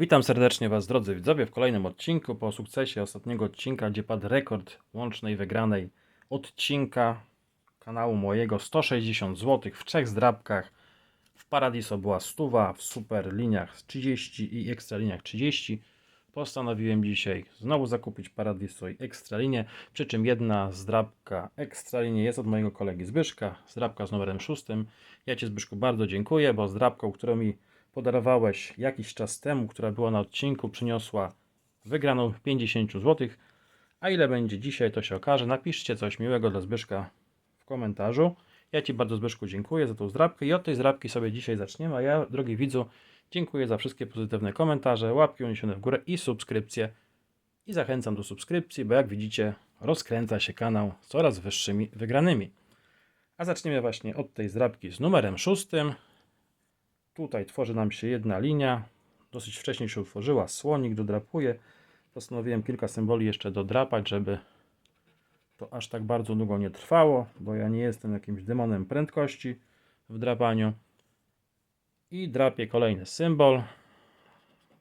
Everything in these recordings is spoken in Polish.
Witam serdecznie Was, drodzy widzowie, w kolejnym odcinku. Po sukcesie ostatniego odcinka, gdzie padł rekord łącznej wygranej odcinka kanału mojego 160 zł w trzech zdrabkach. W Paradiso była stuwa, w super liniach 30 i ekstra liniach 30. Postanowiłem dzisiaj znowu zakupić Paradiso i ekstra linię, przy czym jedna zdrabka ekstra linie jest od mojego kolegi Zbyszka, zdrabka z numerem 6. Ja Ci Zbyszku bardzo dziękuję, bo zdrabką, którą mi podarowałeś jakiś czas temu, która była na odcinku, przyniosła wygraną 50 zł. A ile będzie dzisiaj, to się okaże. Napiszcie coś miłego dla Zbyszka w komentarzu. Ja Ci bardzo Zbyszku dziękuję za tą zdrabkę i od tej zdrabki sobie dzisiaj zaczniemy. A ja, drogi widzu, dziękuję za wszystkie pozytywne komentarze, łapki uniesione w górę i subskrypcje. I zachęcam do subskrypcji, bo jak widzicie, rozkręca się kanał z coraz wyższymi wygranymi. A zaczniemy właśnie od tej zdrabki z numerem szóstym. Tutaj tworzy nam się jedna linia. Dosyć wcześnie się utworzyła. Słonik dodrapuje. Postanowiłem kilka symboli jeszcze dodrapać, żeby to aż tak bardzo długo nie trwało, bo ja nie jestem jakimś demonem prędkości w drapaniu. I drapię kolejny symbol.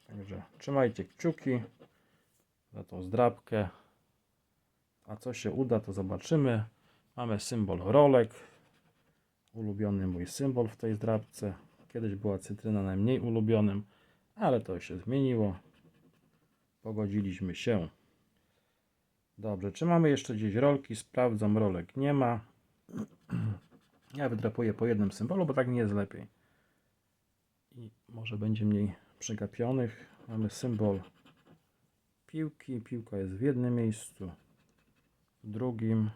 Także trzymajcie kciuki za tą zdrapkę. A co się uda, to zobaczymy. Mamy symbol rolek. Ulubiony mój symbol w tej zdrabce. Kiedyś była cytryna najmniej ulubionym, ale to się zmieniło. Pogodziliśmy się. Dobrze, czy mamy jeszcze gdzieś rolki? Sprawdzam, rolek nie ma. Ja wydrapuję po jednym symbolu, bo tak nie jest lepiej. I może będzie mniej przegapionych. Mamy symbol piłki. Piłka jest w jednym miejscu, w drugim,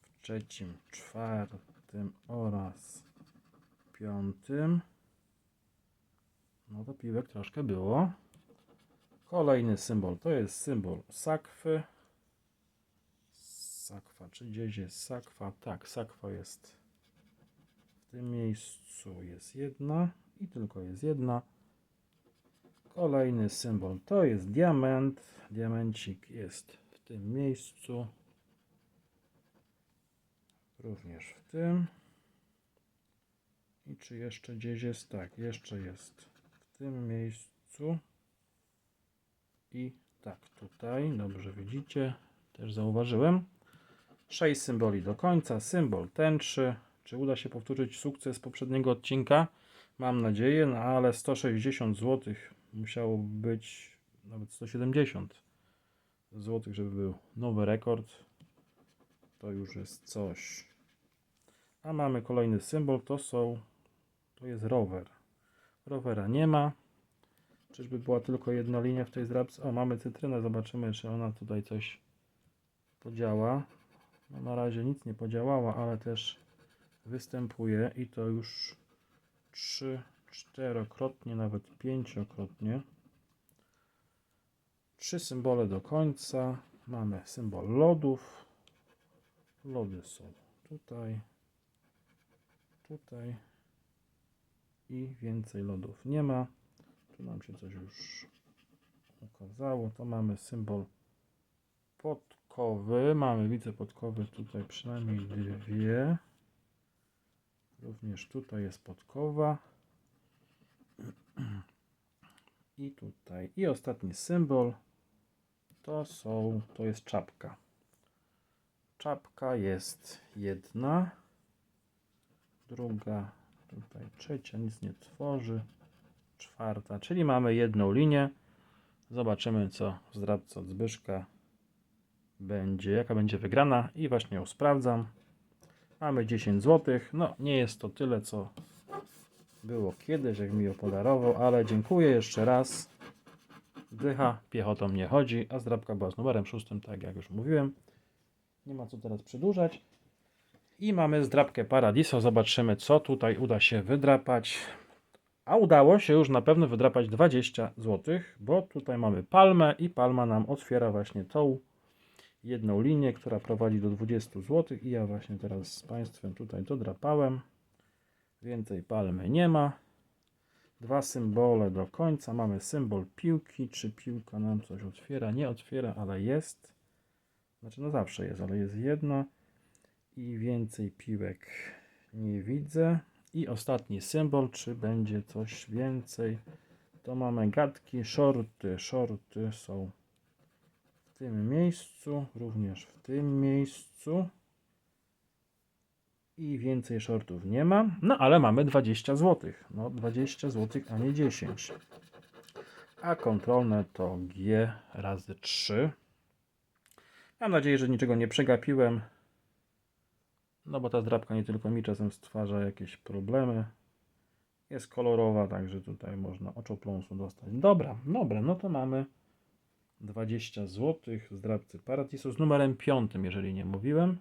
w trzecim, czwartym oraz piątym. No to piłek troszkę było. Kolejny symbol to jest symbol sakwy. Sakwa, czy gdzieś jest sakwa? Tak, sakwa jest w tym miejscu. Jest jedna i tylko jest jedna. Kolejny symbol to jest diament. Diamencik jest w tym miejscu. Również w tym. Czy jeszcze gdzieś jest? Tak, jeszcze jest w tym miejscu. I tak, tutaj, dobrze widzicie, też zauważyłem. Sześć symboli do końca. Symbol tęczy. Czy uda się powtórzyć sukces poprzedniego odcinka? Mam nadzieję, no ale 160 zł musiało być nawet 170 zł, żeby był nowy rekord. To już jest coś. A mamy kolejny symbol, to są to jest rower. Rowera nie ma. Czyżby była tylko jedna linia w tej zdrabce? O, mamy cytrynę. Zobaczymy, czy ona tutaj coś podziała. No, na razie nic nie podziałała, ale też występuje i to już trzy, czterokrotnie, nawet pięciokrotnie. Trzy symbole do końca. Mamy symbol lodów. Lody są tutaj, tutaj i więcej lodów nie ma. Tu nam się coś już ukazało. To mamy symbol podkowy. Mamy, widzę podkowy tutaj przynajmniej dwie. Również tutaj jest podkowa. I tutaj. I ostatni symbol to są, to jest czapka. Czapka jest jedna, druga Tutaj trzecia nic nie tworzy. Czwarta, czyli mamy jedną linię. Zobaczymy, co w od Zbyszka będzie, jaka będzie wygrana i właśnie ją sprawdzam. Mamy 10 zł. No, nie jest to tyle, co było kiedyś, jak mi ją podarował, ale dziękuję jeszcze raz. Dycha, piechotą nie chodzi, a zdrabka była z numerem 6, tak jak już mówiłem. Nie ma co teraz przedłużać. I mamy zdrabkę Paradiso. Zobaczymy, co tutaj uda się wydrapać. A udało się już na pewno wydrapać 20 zł, bo tutaj mamy palmę i palma nam otwiera właśnie tą jedną linię, która prowadzi do 20 zł. I ja właśnie teraz z Państwem tutaj dodrapałem. Więcej palmy nie ma. Dwa symbole do końca. Mamy symbol piłki. Czy piłka nam coś otwiera? Nie otwiera, ale jest. Znaczy, no zawsze jest, ale jest jedna i więcej piłek nie widzę. I ostatni symbol, czy będzie coś więcej? to mamy gadki, shorty. Shorty są w tym miejscu, również w tym miejscu. I więcej shortów nie ma. No ale mamy 20 zł. No 20 zł, a nie 10. A kontrolne to G razy 3. Mam nadzieję, że niczego nie przegapiłem. No bo ta zdrabka nie tylko mi czasem stwarza jakieś problemy. Jest kolorowa, także tutaj można oczopląsu dostać. Dobra, dobra, no to mamy 20 zł z drabcy Paradiso z numerem 5, jeżeli nie mówiłem.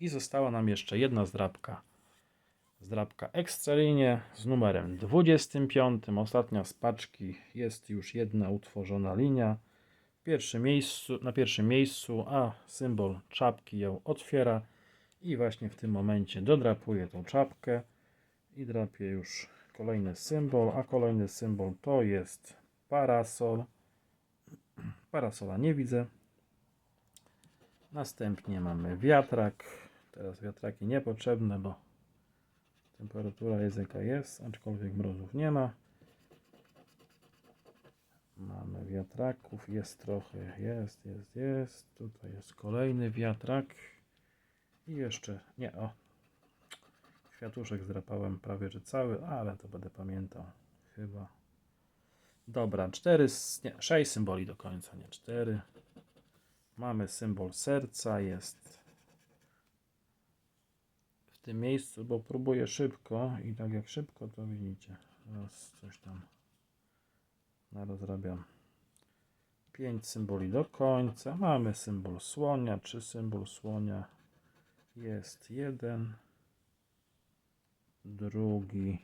I została nam jeszcze jedna zdrabka. Zdrabka Extralinie z numerem 25. Ostatnia z paczki jest już jedna utworzona linia. Pierwszy miejscu, na pierwszym miejscu, a symbol czapki ją otwiera. I właśnie w tym momencie dodrapuję tą czapkę i drapię już kolejny symbol, a kolejny symbol to jest parasol. Parasola nie widzę. Następnie mamy wiatrak. Teraz wiatraki niepotrzebne, bo temperatura jest jaka jest, aczkolwiek mrozów nie ma. Mamy wiatraków, jest trochę, jest, jest, jest. Tutaj jest kolejny wiatrak. I jeszcze, nie, o. Kwiatuszek zdrapałem prawie że cały, ale to będę pamiętał chyba. Dobra, cztery, nie, symboli do końca, nie cztery. Mamy symbol serca, jest w tym miejscu, bo próbuję szybko i tak jak szybko to widzicie. Raz coś tam narozrabiam. Pięć symboli do końca. Mamy symbol słonia, czy symbol słonia jest jeden, drugi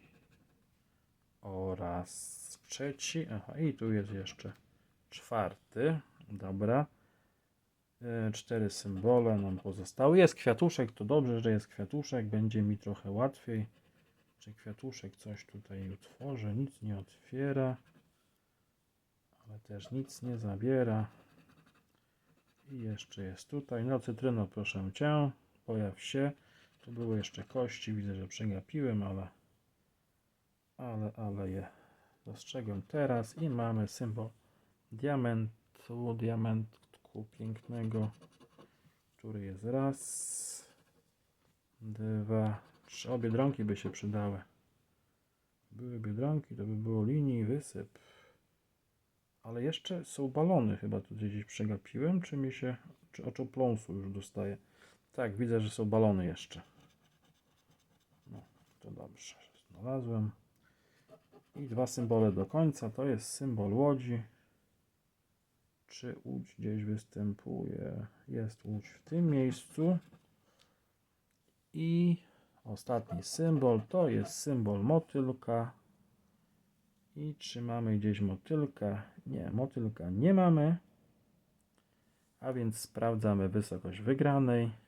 oraz trzeci. Aha, i tu jest jeszcze czwarty. Dobra. E, Cztery symbole nam pozostały. Jest kwiatuszek, to dobrze, że jest kwiatuszek. Będzie mi trochę łatwiej. Czy kwiatuszek coś tutaj utworzy? Nic nie otwiera. Ale też nic nie zabiera. I jeszcze jest tutaj. No cytryno, proszę Cię. Pojaw się. Tu były jeszcze kości. Widzę, że przegapiłem, ale ale, ale je dostrzegłem teraz i mamy symbol diamentu, diamentku pięknego, który jest raz, dwa, trzy. O, biedronki by się przydały. Były biedronki, to by było linii wysyp. Ale jeszcze są balony, chyba tu gdzieś przegapiłem, czy mi się, czy oczopląsu już dostaję. Tak, widzę, że są balony jeszcze. No, to dobrze, znalazłem. I dwa symbole do końca. To jest symbol łodzi. Czy łódź gdzieś występuje? Jest łódź w tym miejscu. I ostatni symbol to jest symbol motylka. I czy mamy gdzieś motylka? Nie, motylka nie mamy. A więc sprawdzamy wysokość wygranej.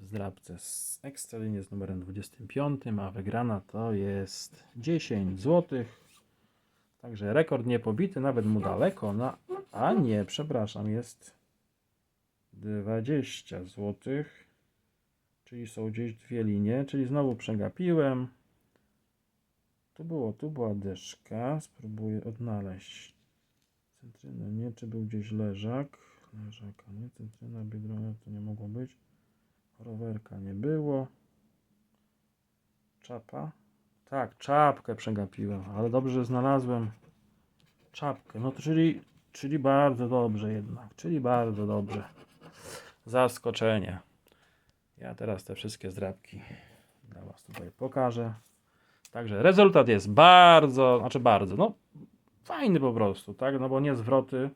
Zdrabce z Ekstralinie z numerem 25, a wygrana to jest 10 zł. Także rekord nie pobity, nawet mu daleko. Na, a nie, przepraszam, jest 20 zł. Czyli są gdzieś dwie linie, czyli znowu przegapiłem. Tu było, tu była deszka. Spróbuję odnaleźć cytrynę. Nie, czy był gdzieś leżak. Leżaka, nie, cytryna, biedrona to nie mogło być. Rowerka nie było. Czapa? Tak, czapkę przegapiłem, ale dobrze że znalazłem czapkę. No czyli, czyli bardzo dobrze jednak, czyli bardzo dobrze. Zaskoczenie. Ja teraz te wszystkie zdrabki dla Was tutaj pokażę. Także rezultat jest bardzo, znaczy bardzo, no fajny po prostu, tak? No bo nie zwroty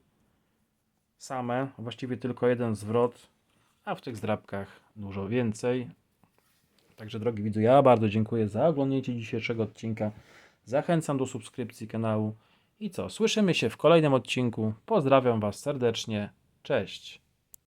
same, właściwie tylko jeden zwrot a w tych zdrabkach dużo więcej. Także drogi widzu, ja bardzo dziękuję za oglądnięcie dzisiejszego odcinka. Zachęcam do subskrypcji kanału. I co, słyszymy się w kolejnym odcinku. Pozdrawiam Was serdecznie. Cześć.